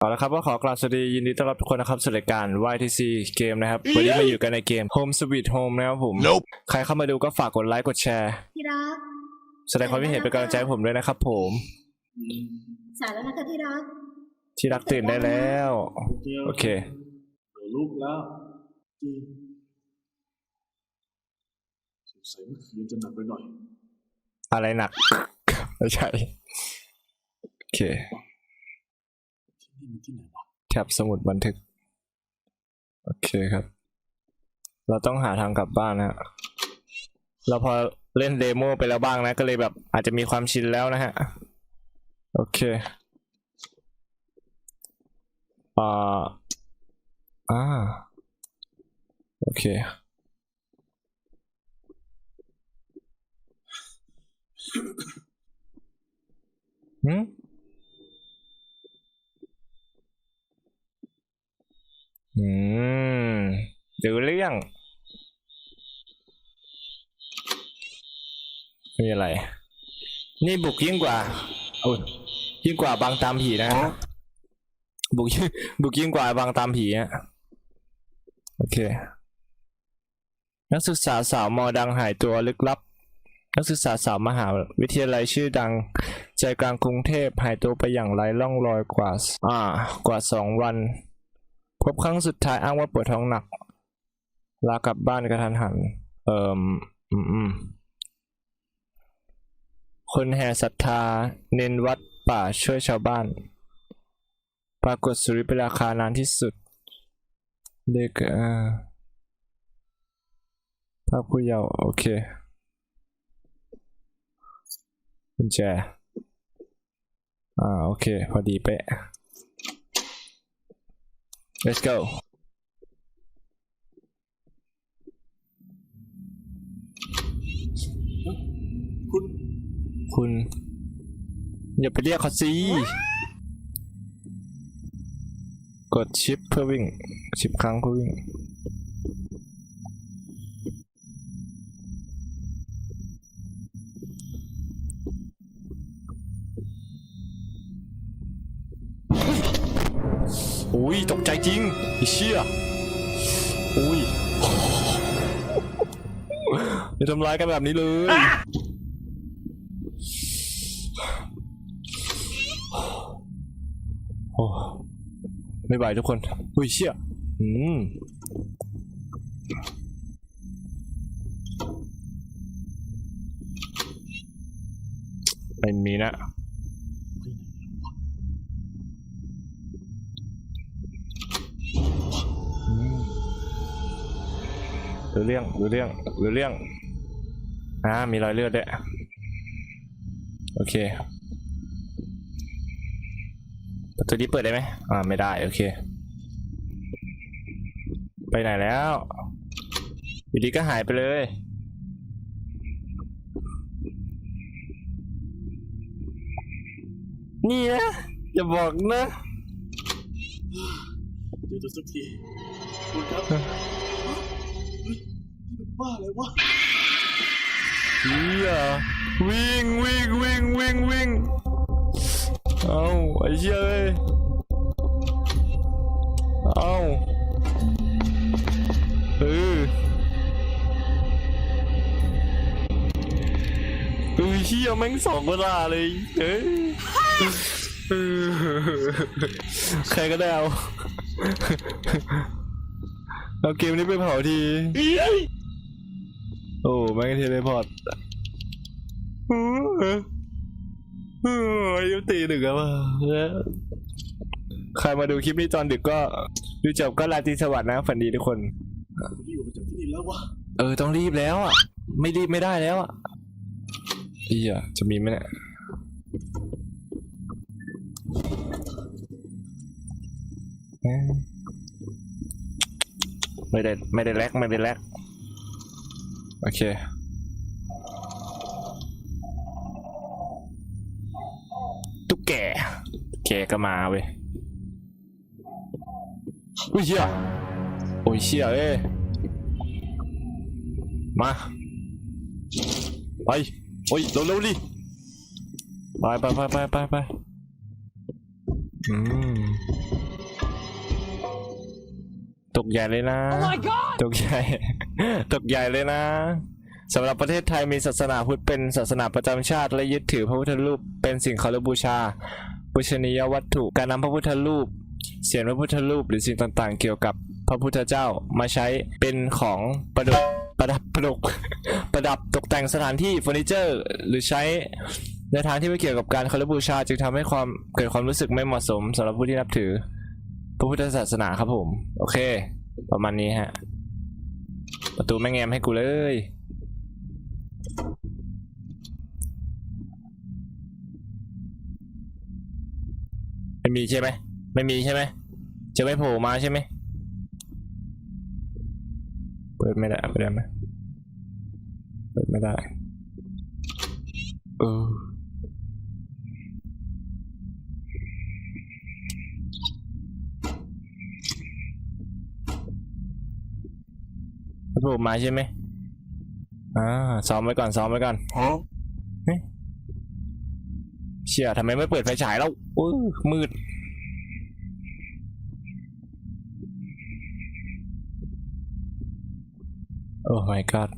เอาละครับก็ขอกราบสวัสดียินดีต้อนรับทุกคนนะครับสู่รายการ YTC เกมนะครับ วันนี้มาอยู่กันในเกม Home Sweet Home นะครับผม Nope ใครเข้ามาดูก็ฝากกดไลค์กดแชร์ ที่รัก แสดงความคิดเห็นเป็นกำลังใจให้ผมด้วยนะครับ ผม สายแล้วนะคะที่รัก ที่รักตื่นได้แล้ว โอเคเดี๋ยวลูกแล้วจริงสงสัยเมื่อคืนจะหนักไปหน่อย อะไรหนัก ไม่ใช่ โอเคที่นี่ มันที่ไหนวะแท็บสมุดบันทึก โอเคครับ เราต้องหาทางกลับบ้านนะฮะเราพอเล่นเดโมไปแล้วบ้างนะ ก็เลยแบบอาจจะมีความชินแล้วนะฮะ โอเคอ่าอ่าโอเคหืม อืมดูเรื่อง มีอะไร นี่บุกยิ่งกว่าอ้ยยิ่งกว่าบางตามผีนะฮะบุกยิ่งบุกยิ่งกว่าบางตามผีอะโอเค นักศึกษาสาวมอดังหายตัวลึกลับ นักศึกษาสาวมหาวิทยาลัยชื่อดัง ใจกลางกรุงเทพหายตัวไปอย่างไร้ร่องรอยกว่า อ่ากว่าสองวัน พบครั้งสุดท้ายอ้างว่าปวดท้องหนัก ลากลับบ้านกระทันหัน เอ่มอืมคนแห่ศรัทธา เน้นวัดป่าช่วยชาวบ้าน ปรากฏสุริปราคานานที่สุดเด็กอ่าภาพผู้เยาว์โอเคกุญแจอ่า โอเค พอดีเป๊ะ let's go คุณ คุณ อย่าไปเรียกเขาสิ กดชิปเพื่อวิ่ง ชิปครั้งเพื่อวิ่ง อุ้ยตกใจจริงไอ้เชี่ยอุ้ยอย่าทำร้ายกันแบบนี้เลยโอ้ไม่ไหวทุกคน อุ้ยเชี่ยอืมเป็นมีนะ รู้เรื่องรู้เรื่องรู้เรื่องอ่ามีรอยเลือดด้วยโอเคประตูนี้เปิดได้ไหมอ่าไม่ได้โอเค ไปไหนแล้วอยู่ดีก็หายไปเลยนี่นะอย่าบอกนะเจอตัวสักทีคุณครับเฮ้ยนี่มัน บ้าอะไรวะเฮียวิ่งวิ่งวิ่งวิ่งวิ่งเอาไอ้เหี้ยเอ้ยเอาเออเออเฮียแม่งสองเวลาเลยเอ้ยเออใครก็ได้เอา เอาเกมนี้ไปเผาทีโอ้แม่งเทเลพอร์ตเฮ้ยยุติดึกแล้วว่ะใครมาดูคลิปนี้ตอนดึกก็ ดูจบก็ราตรีสวัสดิ์นะฝันดีทุกคนคุณที่อยู่มาจากที่นี่แล้ววะเออต้องรีบแล้วอะ ไม่รีบไม่ได้แล้วอะเอียจะมีไหมเนี่ยไม่ได้ไม่ได้แลกไม่ได้แลก โอเค ตุ๊กแกแกก็มาเว้ยอุ้ยเชี่ยโอ้ยเชี่ยเอ้ยมาไปโอ้ยเร็วๆดิไปไปไปไปไปไปอืมตกใหญ่เลยนะ ตกใหญ่ ตกใหญ่เลยนะสำหรับประเทศไทยมีศาสนาพุทธเป็นศาสนาประจำชาติ และยึดถือพระพุทธรูปเป็นสิ่งเคารพบูชาบูชนียวัตถุการนำพระพุทธรูป เสียนพระพุทธรูปหรือสิ่งต่างๆ เกี่ยวกับพระพุทธเจ้ามาใช้เป็นของประดับประดับประดับประดับตกแต่งสถานที่เฟอร์นิเจอร์ หรือใช้ในทางที่ไม่เกี่ยวกับการเคารพบูชา จึงทำให้ความเกิดความรู้สึกไม่เหมาะสมสำหรับผู้ที่นับถือ พระพุทธศาสนาครับผม โอเค ประมาณนี้ฮะ ประตูแม่งแงมให้กูเลยไม่มีใช่ไหมไม่มีใช่ไหมจะไม่โผล่มาใช่ไหมเปิดไม่ได้เปิดได้ไหมเปิดไม่ได้เออ ไม่โผล่มาใช่ไหมอ่าซ้อมไว้ก่อนซ้อมไว้ก่อน Huh? เชี่ยทำไมไม่เปิดไฟฉายแล้วอู้มืด โอ้ my god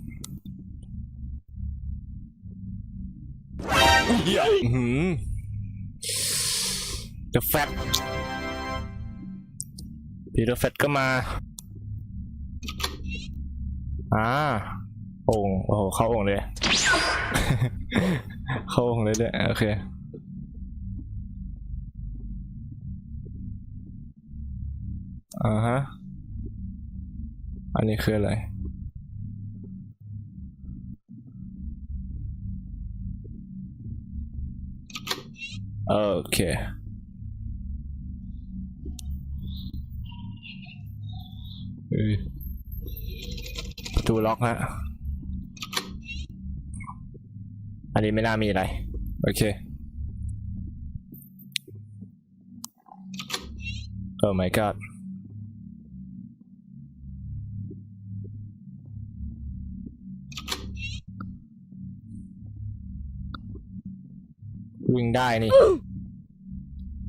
เหี้ยอื้อหือ The Fat พีเตอร์แฟตก็มา อ่าโอ่งโอ้โหเข้าโอ่งเลย เข้าโอ่งเลยเลยโอเคอ่าฮะ อันนี้คืออะไร โอเคเอ้ย ตูล็อกฮะ อันนี้ไม่น่ามีอะไร โอเคโอ้ my god วิ่งได้นี่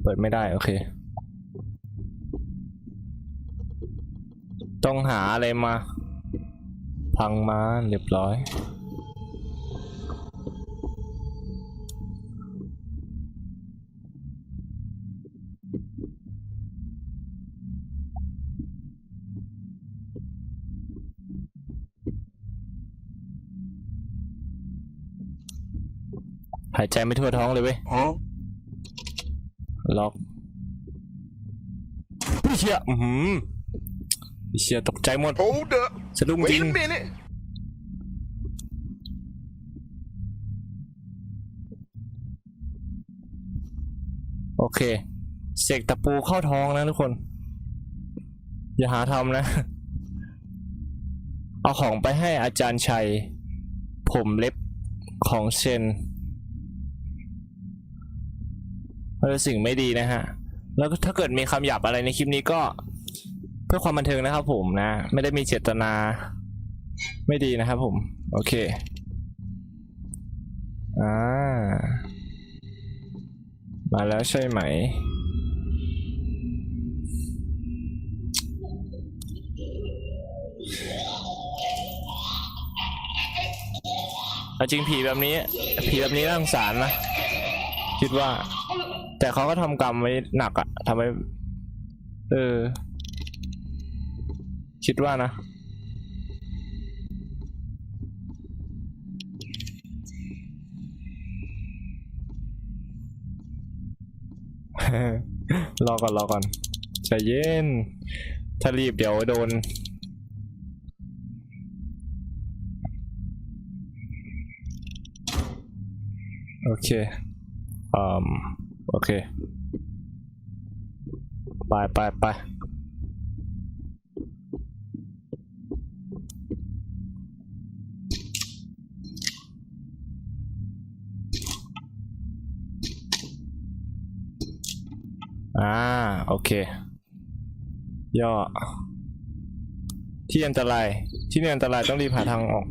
เปิดไม่ได้ โอเค ต้องหาอะไรมา พังมาเรียบร้อย หายใจไม่ทั่วท้องเลยเว้ย Huh? ล็อกพี่เชียอือหือพี่ เชียตกใจหมด Hold up. สะดุ้งจริ Wait ง a minute. โอเค เสกตะปูเข้าท้องนะทุกคน อย่าหาทำนะ เอาของไปให้อาจารย์ชัย ผมเล็บของเชนเป็นสิ่งไม่ดีนะฮะ แล้วก็ถ้าเกิดมีคำหยาบอะไรในคลิปนี้ก็เพื่อความบันเทิงนะครับผมนะ ไม่ได้มีเจตนา ไม่ดีนะครับผม โอเคอ่ามาแล้วใช่ไหมเอาจริงผีแบบนี้ ผีแบบนี้น่าสงสารนะ คิดว่า แต่เขาก็ทำกรรมไว้หนักอะทำไว้เออ คิดว่านะ รอก่อนรอก่อนใจเย็น ถ้ารีบเดี๋ยวโดน โอเคอืมโอเค ไปไปไป อ่าโอเค ย่อ ที่อันตราย ที่นี่อันตรายต้องรีบหาทางออก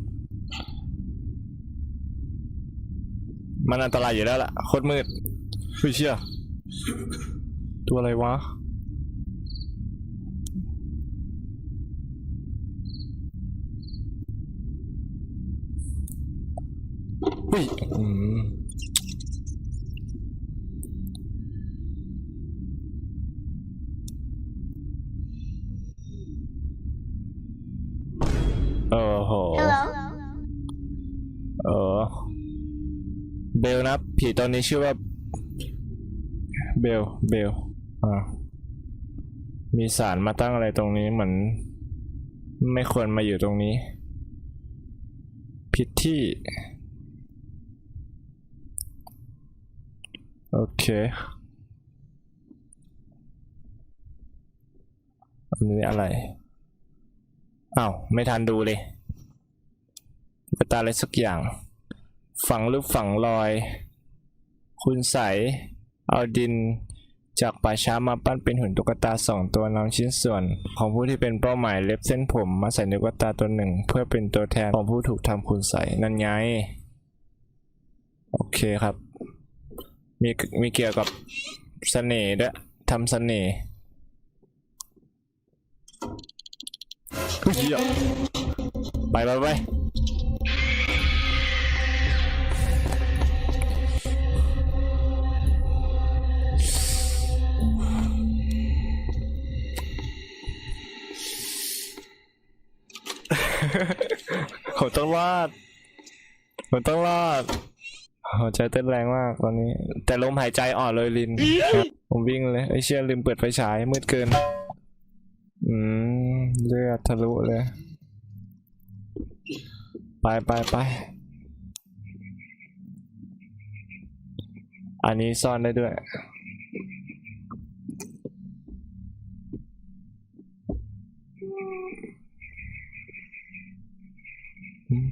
มันอันตรายอยู่แล้วล่ะโคตรมืดเฮ้ยเชื่อ ตัวอะไรวะ เบลนะผีตอนนี้ชื่อว่า เบล เบล อ่า มีสารมาตั้งอะไรตรงนี้เหมือน ไม่ควรมาอยู่ตรงนี้ ผิดที่ โอเค อันนี้อะไร อ้าว ไม่ทันดูเลยกระตาอะไรสักอย่าง ฝังรูปฝังรอย คุณใส เอาดิน จากป่าช้ามาปั้นเป็นหุ่นตุ๊กตาสองตัวนำชิ้นส่วน ของผู้ที่เป็นเป้าหมายเล็บเส้นผมมาใส่ในตุ๊กตาตัวหนึ่ง เพื่อเป็นตัวแทนของผู้ถูกทำคุณใสนั่นไง โอเคครับ มีมีเกี่ยวกับเสน่ห์ด้วยทำเสน่ห์เฮ้ยเหี้ยไปไปไป ผมต้องรอดผมต้องรอดหัวใจเต้นแรงมากตอนนี้ แต่ลมหายใจอ่อนเลยลินครับผมวิ่งเลยไอเชี่ยลืมเปิดไฟฉายมืดเกิน อืมเลือดทะลุเลย ไปไปไปอันนี้ซ่อนได้ด้วย อืม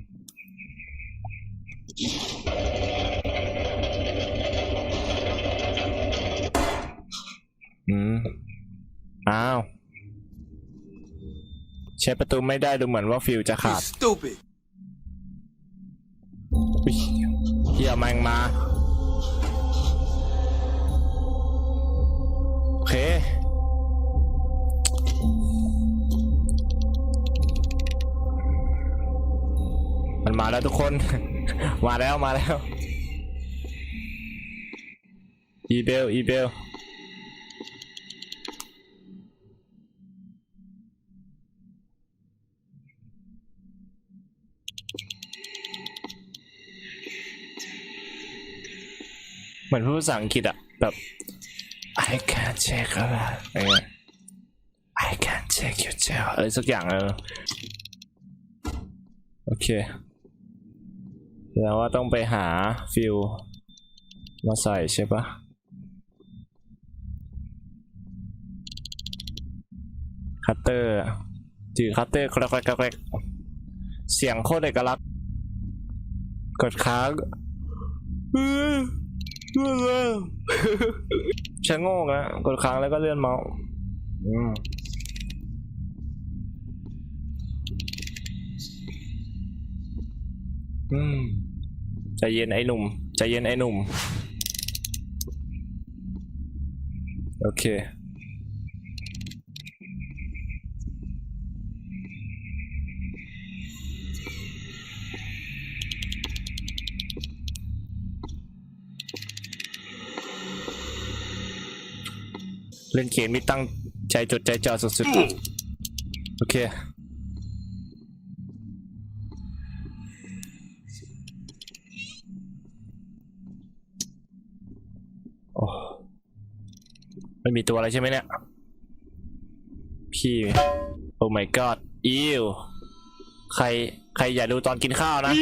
อืม อ้าว ใช้ประตูไม่ได้ดูเหมือนว่าฟิวจะขาด stupid อุ๊ยเฮียแมงมา มาแล้วทุกคน มาแล้วมาแล้ว อีเบลอีเบลเหมือนพูดภาษาอังกฤษอะแบบ I can't take a lot อะไรเงี้ย I can't take your tail อะไรสักอย่างเออโอเค แสดงว่าต้องไปหาฟิลมาใส่ใช่ปะคัตเตอร์จือคัตเตอร์กระแกรกกระแกรกเสียงโคตรเอกลักษณ์กดค้างเออเออชะโงกนะกดค้างแล้วก็เลื่อนเมาส์อืมอืม ใจเย็นไอ้หนุ่มใจเย็นไอ้หนุ่ม โอเค เล่นเกมไม่ตั้งใจจดใจจ่อสุดๆ โอเค ไม่มีตัวอะไรใช่ไหมเนี่ย พี่ โอ้ my god อิวใคร ใครอย่าดูตอนกินข้าวนะ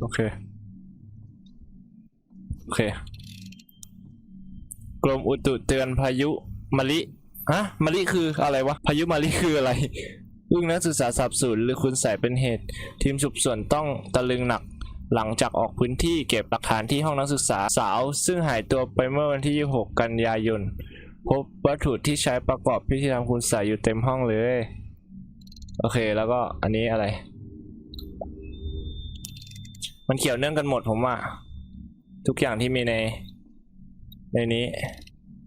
โอเค โอเค กรมอุตุเตือนพายุมะลิ ฮะมะลิคืออะไรวะ พายุมะลิคืออะไร อึ้งนักศึกษาสับสนหรือคุณใส่เป็นเหตุ ทีมสืบสวนต้องตะลึงหนักหลังจากออกพื้นที่เก็บหลักฐานที่ห้องนักศึกษาสาว ซึ่งหายตัวไปเมื่อวันที่ 26 กันยายน พบวัตถุที่ใช้ประกอบพิธีทำคุณใส่อยู่เต็มห้องเลย โอเคแล้วก็อันนี้อะไร มันเกี่ยวเนื่องกันหมดผมว่า ทุกอย่างที่มีใน ในนี้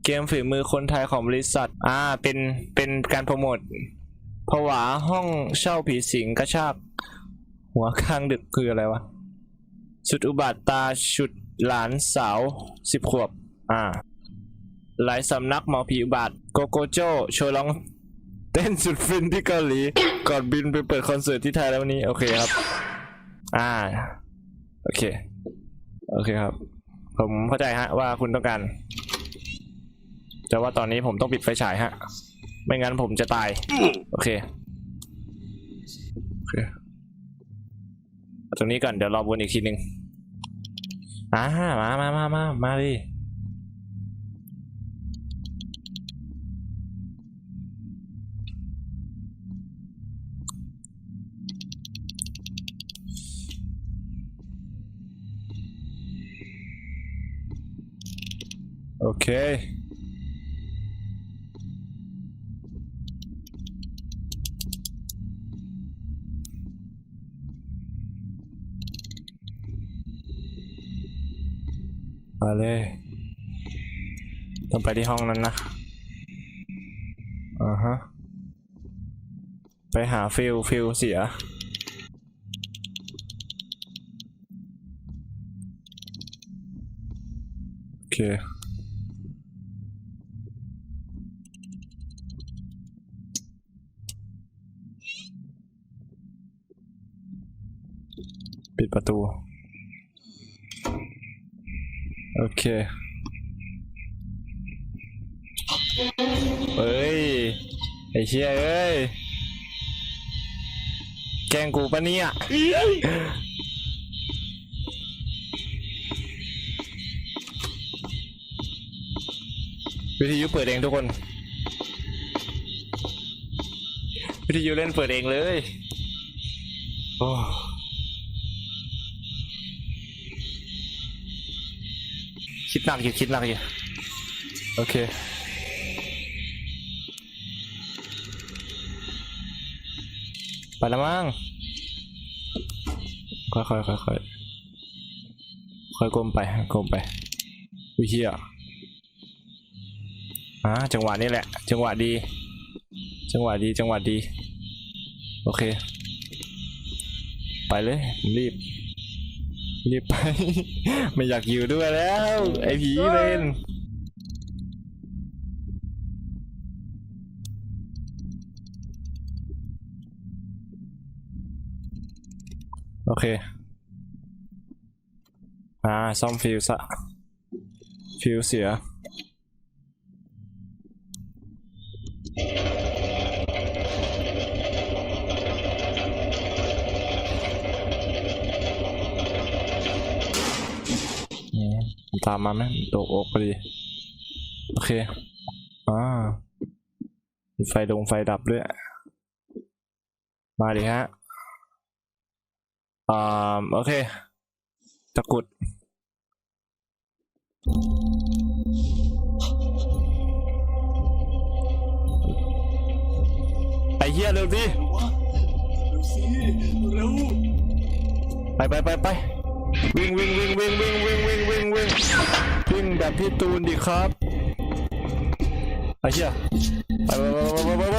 เกมฝีมือคนไทยของบริษัท อ่าเป็นเป็นการโปรโมท ผวาห้องเช่าผีสิงกระชาก หัวข้างดึกคืออะไรวะ สุดอุบาทตาฉุดหลานสาวสิบขวบ อ่า หลายสำนักหมอผีอุบาทโกโกโจโชว์ร้อง เต้นสุดฟินที่เกาหลี ก่อนบินไปเปิดคอนเสิร์ตที่ไทยแล้ววันนี้ โอเคครับ อ่า โอเค โอเคครับ ผมเข้าใจฮะว่าคุณต้องการ แต่ว่าตอนนี้ผมต้องปิดไฟฉายฮะ ไม่งั้นผมจะตาย โอเค โอเคตรงนี้ก่อน เดี๋ยวรอวนอีกทีหนึ่งอ่ามามามามามาดิโอเค มาเลย ต้องไปที่ห้องนั้นนะ อ่าฮะ ไปหาฟิลฟิลเสีย โอเคปิดประตู โอเคเฮ้ย ไอ้เชี่ยเอ้ย แกงกูปะเนี่ยวิทยุเปิดเองทุกคน วิทยุเล่นเปิดเองเลย โอ้ คิดหนักอยู่คิดหนักอยู่โอเคไปแล้วมั้งค่อยๆค่อยค่อยค่อยก้มไปก้มไปวิเฮียอ่าจังหวะนี้แหละ จังหวะดี จังหวะดีจังหวะดี โอเค ไปเลยรีบ รีบไป ไม่อยากอยู่ด้วยแล้ว ไอผีเล่นโอเค อ่า ซ่อมฟิวส์อะฟิวส์เสีย อืมผม ตามมาไหมตกอกพอดี โอเค อ่าไฟดงไฟดับด้วย มาดิฮะ อ่า โอเค ตะกุด ไอเหี้ยเร็วดิ เร็วสิ เร็ว ไปไปไปไป วิ่งวิ่งวิ่งวิ่งวิ่งวิ่งวิ่งวิ่งวิ่งวิ่งแบบพี่ตูนดิครับไอ้เหี้ยไปไปไปไปไป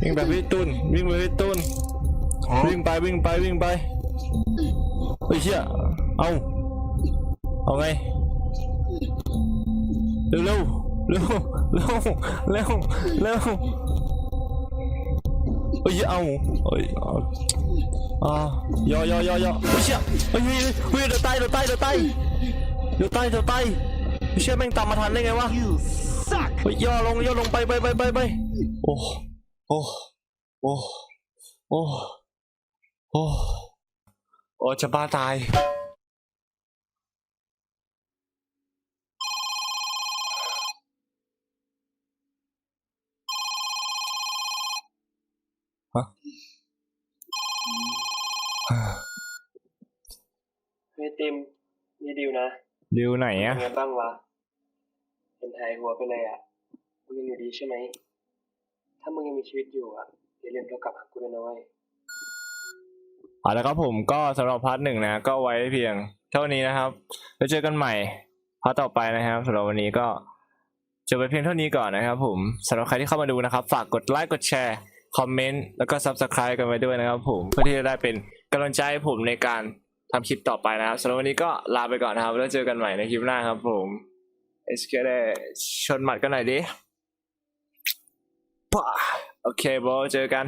วิ่งแบบพี่ตูนวิ่งแบบพี่ตูนวิ่งไปวิ่งไปวิ่งไปไอ้เหี้ยเอาเอาไงเร็วเร็วเร็วเร็วเร็ว เร็วเอ้ยเอาเอ้ยอ่ายอยอยอยอเฮ้ยเชี่ยเฮ้ยเฮ้ยเฮ้ยเดี๋ยวตายเดี๋ยวตายเดี๋ยวตายเดี๋ยวตเดี๋ยวตายเฮ้ยเชี่ยแม่งตามมาทันได้ไงวะเฮ้ยย่อลงย่อลงไปไปไปไปไปโอ้โอ้โอ้โอ้โอ้โอ้จะบ้าตาย เฮ้ยติมนี่ดิวนะดิวไหนเป็อะนไงบ้างวะเป็นหายหัวไปเลยอะมึงยังอยู่ดีใช่ไหม ถ้ามึงยังมีชีวิตอยู่อะอย่าลืมโทรกลับหากูด้วยนะเว้ยเอาละครับผมก็สำหรับพาร์ทหนึ่งนะ ก็ไว้เพียงเท่านี้นะครับ แล้วเจอกันใหม่พาร์ทต่อไปนะครับสำหรับวันนี้ก็จบไปเพียงเท่านี้ก่อนนะครับผมสำหรับใครที่เข้ามาดูนะครับ ฝากกดไลค์กดแชร์ คอมเมนต์ แล้วก็ Subscribe กันไว้ด้วยนะครับผม เพื่อที่จะได้เป็น กำลังใจให้ผมในการทำคลิปต่อไปนะครับสำหรับวันนี้ก็ลาไปก่อนนะครับ แล้วเจอกันใหม่ในคลิปหน้าครับผมเอสเคได้ชนหมัดกันหน่อยดิป่ะโอเคบอเจอกัน